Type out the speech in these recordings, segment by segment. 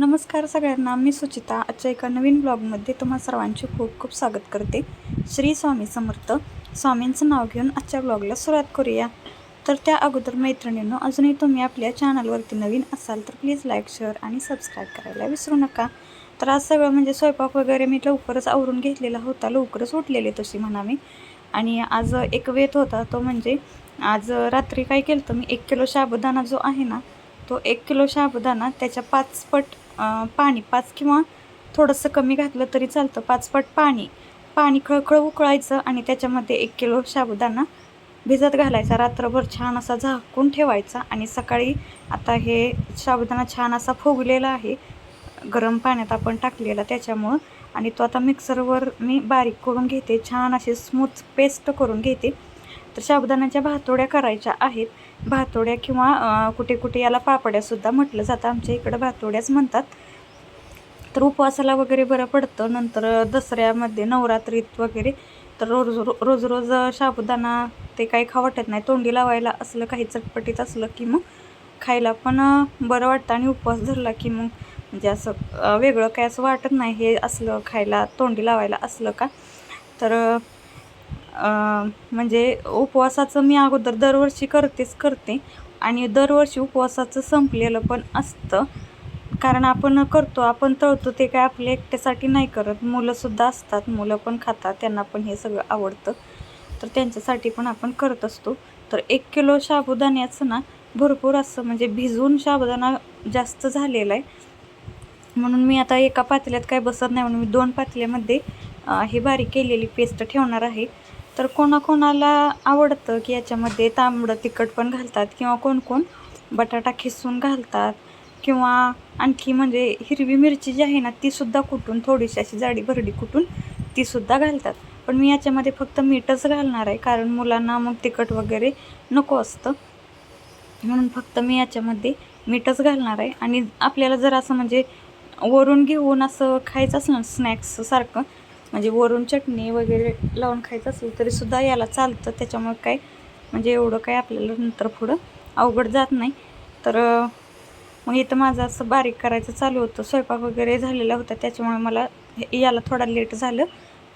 नमस्कार सगळ्यांना मी सुचिता. आजच्या एका नवीन ब्लॉगमध्ये तुम्हा सर्वांचे खूप खूप स्वागत करते. श्री स्वामी समर्थ स्वामींचं नाव घेऊन आजच्या ब्लॉगला सुरुवात करूया. तर त्या अगोदर मैत्रिणींनो अजूनही तुम्ही आपल्या चॅनलवरती नवीन असाल तर प्लीज लाईक शेअर आणि सबस्क्राईब करायला विसरू नका. तर आज सगळं म्हणजे स्वयंपाक वगैरे मी लवकरच आवरून घेतलेला होता लवकरच उठलेले तशी म्हणा मी आणि आज एक वेत होता तो म्हणजे आज रात्री काय केलं तर मी एक किलो साबुदाणा जो आहे ना तो एक किलो साबुदाणा त्याच्या पाच पट पाणी पाच किंवा थोडंसं कमी घातलं तरी चालतं. पाचपट पाणी. पाणी खळखळ उकळायचं आणि त्याच्यामध्ये एक किलो साबुदाणा भिजत घालायचा. रात्रभर छान असा झाकून ठेवायचा आणि सकाळी आता हे साबुदाणा छान असा फुगलेला आहे. गरम पाण्यात आपण टाकलेला त्याच्यामुळं. आणि तो आता मिक्सरवर मी बारीक करून घेते. छान अशी स्मूथ पेस्ट करून घेते. तर साबुदाण्याच्या भातोड्या करायच्या आहेत. भातोड्या किंवा कुठे कुठे याला पापड्यासुद्धा म्हटलं जातं. आमच्या इकडं भातोड्याच म्हणतात. तर उपवासाला वगैरे बरं पडतं. नंतर दसऱ्यामध्ये नवरात्रीत वगैरे तर रोज रो रोज रोज साबुदाणा ते काही खा वाटत नाही. तोंडी लावायला असलं काही चटपटीत असलं की मग खायला पण बरं वाटतं आणि उपवास धरला की मग म्हणजे असं वेगळं काय असं वाटत नाही हे असलं खायला तोंडी लावायला असलं का? तर म्हणजे उपवासाचं मी अगोदर दरवर्षी करतेच करते. आणि दरवर्षी उपवासाचं संपलेलं पण असतं. कारण आपण करतो आपण तळतो ते काय आपल्या एकट्यासाठी नाही करत. मुलंसुद्धा असतात मुलं पण खातात त्यांना पण हे सगळं आवडतं. तर त्यांच्यासाठी पण आपण करत असतो. तर एक किलो साबुदाण्याचं ना भरपूर असं म्हणजे भिजवून साबुदाणा जास्त झालेला आहे. म्हणून मी आता एका पातेल्यात काय बसत नाही म्हणून मी दोन पातेल्यामध्ये ही बारीक केलेली पेस्ट ठेवणार आहे. तर कोणाकोणाला आवडतं की याच्यामध्ये तांबडं तिखट पण घालतात किंवा कोण कोण बटाटा खिसून घालतात किंवा आणखी म्हणजे हिरवी मिरची जी आहे ना तीसुद्धा कुटून थोडीशी अशी जाडी भरडी कुटून तीसुद्धा घालतात. पण मी याच्यामध्ये फक्त मीठच घालणार आहे कारण मुलांना मग तिखट वगैरे नको असतं. म्हणून फक्त मी याच्यामध्ये मीठच घालणार आहे. आणि आपल्याला जर असं म्हणजे वरून घेऊन असं खायचं असलं स्नॅक्ससारखं स्नॅक्स सारखं म्हणजे वरून चटणी वगैरे लावून खायचं असेल तरीसुद्धा याला चालतं. त्याच्यामुळे काय म्हणजे एवढं काय आपल्याला नंतर पुढं अवघड जात नाही. तर मग इथं माझं असं बारीक करायचं चालू होतं. स्वयंपाक वगैरे झालेला होता. त्याच्यामुळे मला हे- याला थोडा लेट झालं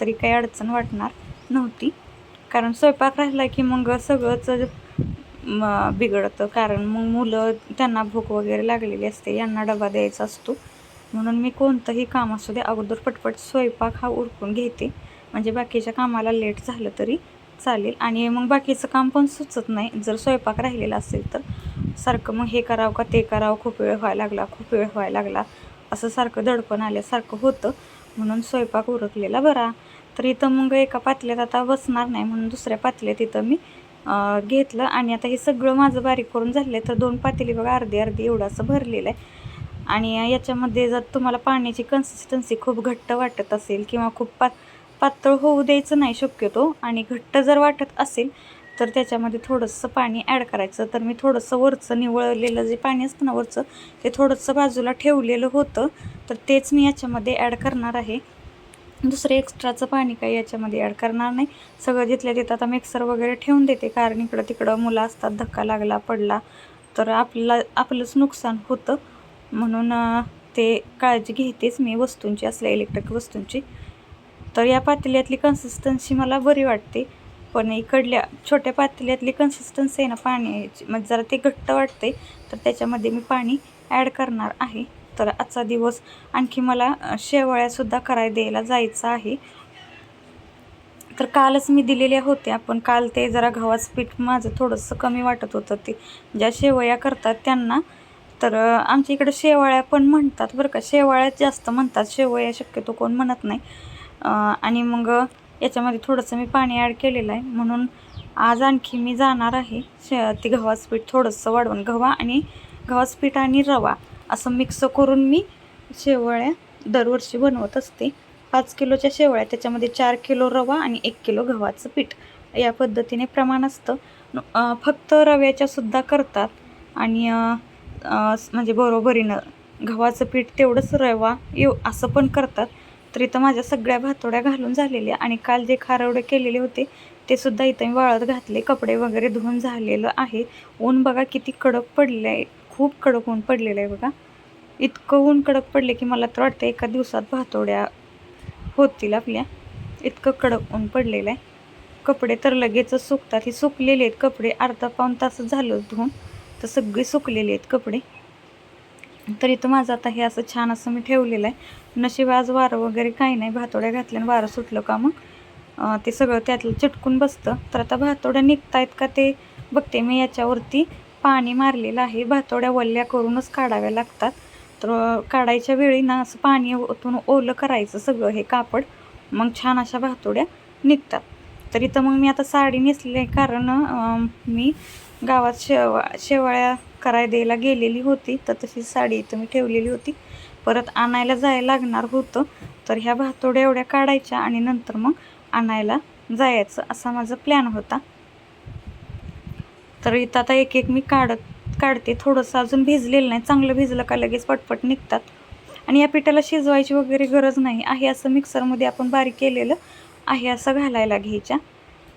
तरी काही अडचण वाटणार नव्हती. कारण स्वयंपाक राहिला की मग सगळंच बिघडतं. कारण मग मुलं त्यांना भूक वगैरे लागलेली असते. यांना डबा द्यायचा असतो. म्हणून मी कोणतंही काम असू दे अगोदर पटपट स्वयंपाक हा उरकून घेते. म्हणजे बाकीच्या कामाला लेट झालं तरी चालेल. आणि मग बाकीचं काम पण सुचत नाही. जर स्वयंपाक राहिलेला असेल तर सारखं मग हे करावं का ते करावं खूप वेळ व्हायला लागला खूप वेळ व्हायला लागला. असं सारखं दडपण आल्यासारखं होतं. म्हणून स्वयंपाक उरकलेला बरा. तर इथं मग एका पातल्यात आता बसणार नाही. म्हणून दुसऱ्या पातल्यात इथं मी घेतलं. आणि आता हे सगळं माझं बारीक करून झालं आहे तर दोन पातेली बघा अर्धी अर्धी एवढं असं भरलेलं आहे. आणि याच्यामध्ये जर तुम्हाला पाण्याची कन्सिस्टन्सी खूप घट्ट वाटत असेल किंवा खूप पात पातळ होऊ द्यायचं नाही शक्यतो आणि घट्ट जर वाटत असेल तर त्याच्यामध्ये थोडंसं पाणी ॲड करायचं. तर मी थोडंसं वरचं निवळलेलं जे पाणी असतं ना वरचं ते थोडंसं बाजूला ठेवलेलं होतं. तर तेच मी याच्यामध्ये ॲड करणार आहे. दुसरं एक्स्ट्राचं पाणी काही याच्यामध्ये ॲड करणार नाही. सगळं जिथल्या तिथं आता मिक्सर वगैरे ठेवून देते कारण इकडं तिकडं मुलं असतात धक्का लागला पडला तर आपल्याला आपलंच नुकसान होतं. म्हणून ते काळजी घेतेच मी वस्तूंची असल्या इलेक्ट्रिक वस्तूंची. तर या पातेल्यातली कन्सिस्टन्सी मला बरी वाटते. पण इकडल्या छोट्या पातेल्यातली कन्सिस्टन्सी आहे ना पाण्याची म्हणजे जरा ते घट्ट वाटते तर त्याच्यामध्ये मी पाणी ॲड करणार आहे. तर आजचा दिवस आणखी मला शेवळ्यासुद्धा कराय द्यायला जायचं आहे. तर कालच मी दिलेल्या होत्या पण काल ते जरा गव्हाचं पीठ माझं थोडंसं कमी वाटत होतं ते. ज्या शेवया करतात त्यांना तर आमच्या इकडं शेवाळ्या पण म्हणतात बरं का. शेवाळ्यात जास्त म्हणतात. शेवया शक्यतो कोण म्हणत नाही. आणि मग याच्यामध्ये थोडंसं मी पाणी ॲड केलेलं आहे. म्हणून आज आणखी मी जाणार आहे. शे ते गव्हाचं पीठ थोडंसं वाढवून गव्हा आणि गव्हाचं पीठ आणि रवा असं मिक्स करून मी शेवळ्या दरवर्षी बनवत असते. पाच किलोच्या शेवळ्या त्याच्यामध्ये चार किलो रवा आणि एक किलो गव्हाचं पीठ. या पद्धतीने प्रमाण असतं. फक्त रव्याच्यासुद्धा करतात. आणि म्हणजे बरोबरीनं गव्हाचं पीठ तेवढंच रवा येऊ असं पण करतात. तर इथं माझ्या सगळ्या भातोड्या घालून झालेल्या आणि काल जे खारवडे केलेले होते ते सुद्धा इथं मी वाळत घातले. कपडे वगैरे धुवून झालेलं आहे. ऊन बघा किती कडक पडलं आहे खूप कडक ऊन पडलेलं आहे बघा. इतकं ऊन कडक पडले की मला तर वाटतं एका दिवसात भातोड्या होतील आपल्या. इतकं कडक ऊन पडलेलं आहे. कपडे तर लगेचच सुकतात. ही सुकलेले आहेत कपडे. अर्धा पाऊन तास झालं धुवून. तर सगळे सुकलेले आहेत कपडे. तर इथं माझं आता हे असं छान असं मी ठेवलेलं आहे. नशीब आज वारं वगैरे काही नाही भातोड्या घातल्यानं वारं सुटलं का मग? ते सगळं त्यातलं चिटकून बसतं. तर आता भातोड्या निघतायत का ते बघते मी याच्यावरती. पाणी मारलेलं आहे. भातोड्या वल्ल्या करूनच काढाव्या लागतात. तर काढायच्या वेळी ना असं पाणी ओतून ओलं करायचं सगळं हे कापड. मग छान अशा भातोड्या निघतात. तर इथं मग मी आता साडी नेसलेली आहे कारण मी गावात शेवा शेवाळ्या कराय द्यायला गेलेली होती. तर तशी साडी इथं मी ठेवलेली होती. परत आणायला जायला लागणार होतं. तर ह्या भातोड्या एवढ्या काढायच्या आणि नंतर मग आणायला जायचं असा माझा प्लॅन होता. तर इथं आता एक एक मी काढत काढते. थोडंसं अजून भिजलेलं नाही. चांगलं भिजलं का लगेच पटपट निघतात. आणि या पिठाला शिजवायची वगैरे गरज नाही. आहे असं मिक्सरमध्ये आपण बारीक केलेलं आहे असं घालायला घ्यायच्या.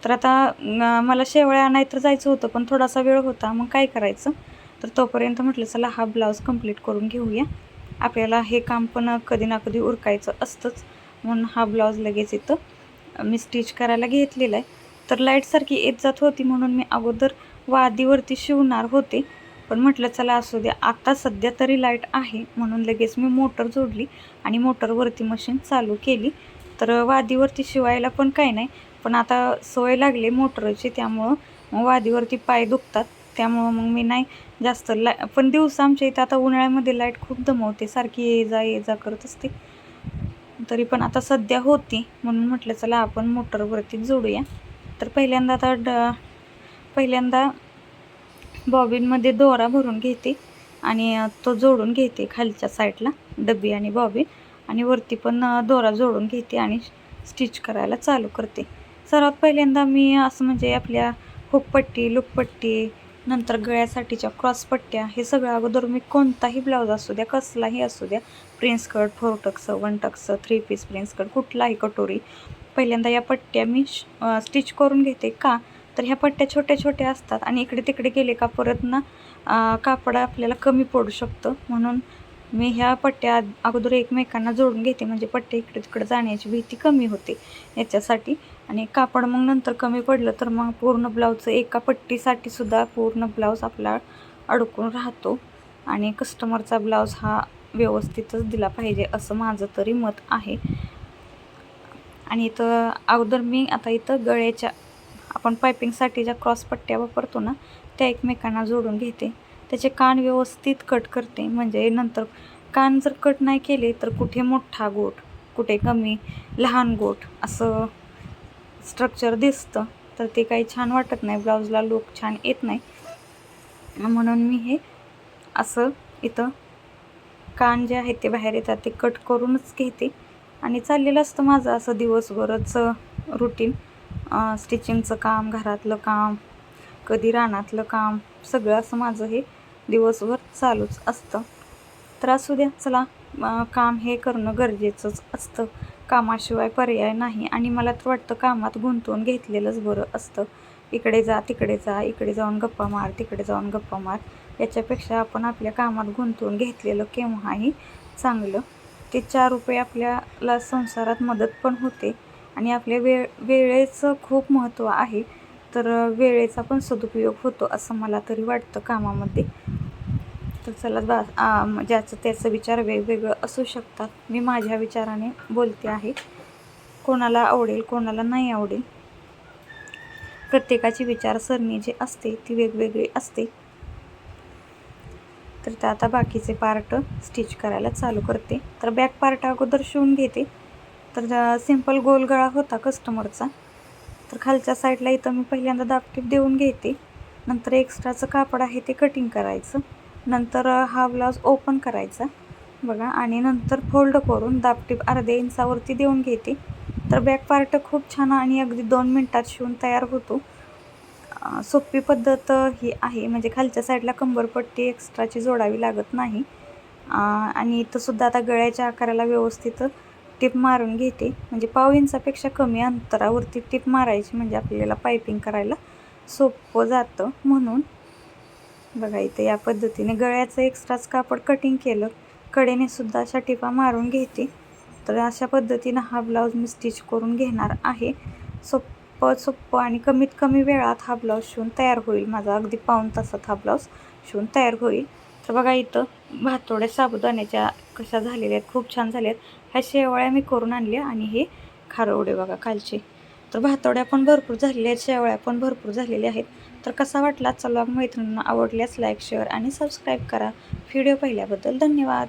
तर आता मला शेवळ्या नाहीतर जायचं होतं पण थोडासा वेळ होता मग काय करायचं? तर तोपर्यंत म्हटलं चला हा ब्लाऊज कंप्लीट करून घेऊया. आपल्याला हे काम पण कधी ना कधी उरकायचं असतंच. म्हणून हा ब्लाऊज लगेच इथं मी स्टिच करायला घेतलेला आहे. तर लाईटसारखी येत जात होती म्हणून मी अगोदर वादीवरती शिवणार होते. पण म्हटलं चला असू द्या आत्ता सध्या तरी लाइट आहे म्हणून लगेच मी मोटर जोडली आणि मोटरवरती मशीन चालू केली. तर वादीवरती शिवायला पण काही नाही पण आता सवय लागली मोटरची त्यामुळं मग वादीवरती पाय दुखतात. त्यामुळं मग मी नाही जास्त ला पण दिवस आमच्या इथं आता उन्हाळ्यामध्ये लाइट खूप दमवते. सारखी ये जा ये जा करत असते. तरी पण आता सध्या होती. म्हणून म्हटलं चला आपण मोटरवरती जोडूया. तर पहिल्यांदा आता ड पहिल्यांदा बॉबीनमध्ये दोरा भरून घेते आणि तो जोडून घेते खालच्या साईडला डबी आणि बॉबीन. आणि वरती पण दोरा जोडून घेते आणि स्टिच करायला चालू करते. सर्वात पहिल्यांदा मी असं म्हणजे आपल्या हुकपट्टी लुकपट्टी नंतर गळ्यासाठीच्या क्रॉस पट्ट्या हे सगळं अगोदर मी कोणताही ब्लाऊज असू द्या कसलाही असू द्या prince cut four tucks one tucks three piece prince cut कुठलाही कटोरी पहिल्यांदा या पट्ट्या मी स्टिच करून घेते. का? तर ह्या पट्ट्या छोट्या छोट्या असतात आणि इकडे तिकडे गेले का परत ना कापड आपल्याला कमी पडू शकतं. म्हणून मी ह्या पट्ट्या अगोदर एकमेकांना जोडून घेते म्हणजे पट्टे इकडे तिकडे जाण्याची भीती कमी होते याच्यासाठी. आणि कापड मग नंतर कमी पडलं तर मग पूर्ण ब्लाऊजचं एका पट्टीसाठी सुद्धा पूर्ण ब्लाऊज आपला अडकून राहतो. आणि कस्टमरचा ब्लाऊज हा व्यवस्थितच दिला पाहिजे असं माझं तरी मत आहे. आणि इथं अगोदर मी आता इथं गळ्याच्या आपण पायपिंगसाठी ज्या क्रॉस पट्ट्या वापरतो ना त्या एकमेकांना जोडून घेते. त्याचे कान व्यवस्थित कट करते. म्हणजे नंतर कान जर कट नाही केले तर कुठे मोठा गोट कुठे कमी लहान गोट असं स्ट्रक्चर दिसतं. तर ते काही छान वाटत नाही. ब्लाऊजला लोक छान येत नाही. म्हणून मी हे असं इथं कान जे आहेत ते बाहेर येतात ते कट करूनच घेते. आणि चाललेलं असतं माझं असं दिवसभरच रुटीन स्टिचिंगचं काम घरातलं काम कधी रानातलं काम सगळं असं माझं हे दिवसभर चालूच असतं. तर असू द्या चला काम हे करणं गरजेचंच असतं. कामाशिवाय पर्याय नाही आणि मला तर वाटतं कामात गुंतवून घेतलेलंच बरं असतं. इकडे जा तिकडे जा इकडे जाऊन गप्पा मार तिकडे जाऊन गप्पा मार. याच्यापेक्षा आपण आपल्या कामात गुंतवून घेतलेलं केव्हाही चांगलं. ते चार रुपये आपल्याला संसारात मदत पण होते आणि आपल्या वेळ वेळेचं खूप महत्त्व आहे. तर वेळेचा पण सदुपयोग होतो असं मला तरी वाटतं कामामध्ये. तर चला बा ज्याचं त्याचं विचार वेगवेगळं असू शकतात. मी माझ्या विचाराने बोलते आहे. कोणाला आवडेल कोणाला नाही आवडेल. प्रत्येकाची विचारसरणी जी असते ती वेगवेगळी असते. तर ते आता बाकीचे पार्ट स्टिच करायला चालू करते. तर बॅक पार्ट अगोदर शिवून घेते. तर सिंपल गोल गळा होता कस्टमरचा. तर खालच्या साईडला इथं मी पहिल्यांदा दाबटीप देऊन घेते. नंतर एक्स्ट्राचं कापड आहे ते कटिंग करायचं. नंतर हा ब्लाऊज ओपन करायचा. बघा आणि नंतर फोल्ड करून दाबटीप अर्ध्या इंचावरती देऊन घेते. तर बॅक पार्ट खूप छान आणि अगदी दोन मिनटात शिवून तयार होतो. सोपी पद्धत ही आहे. म्हणजे खालच्या साईडला कंबरपट्टी एक्स्ट्राची जोडावी लागत नाही. आणि इथंसुद्धा आता गळ्याच्या आकाराला व्यवस्थित टिप मारून घेते. म्हणजे पाव इंचापेक्षा कमी अंतरावरती टिप मारायची म्हणजे आपल्याला पायपिंग करायला सोपं जातं म्हणून. बघा इथे या पद्धतीने गळ्याचं एक्स्ट्राच कापड कटिंग केलं. कडेने सुद्धा अशा टिपा मारून घेते. तर अशा पद्धतीनं हा ब्लाऊज मी स्टिच करून घेणार आहे. सोप्पं सोप्पं आणि कमीत कमी वेळात हा ब्लाऊज शिवून तयार होईल. माझा अगदी पाऊण तासात हा ब्लाऊज शिवून तयार होईल. तर बघा इथं भातोड्या साबुदाण्याच्या कशा झालेल्या आहेत खूप छान झाल्या आहेत. ह्या शेवळ्या मी करून आणल्या आणि हे खारवडे बघा कालचे तर भातोड्या पण भरपूर झालेल्या आहेत शेवळ्या पण भरपूर झालेल्या आहेत. तर कसा वाटला? चला मैत्रिणींना आवडल्यास लाईक शेअर आणि सबस्क्राईब करा. व्हिडिओ पाहिल्याबद्दल धन्यवाद.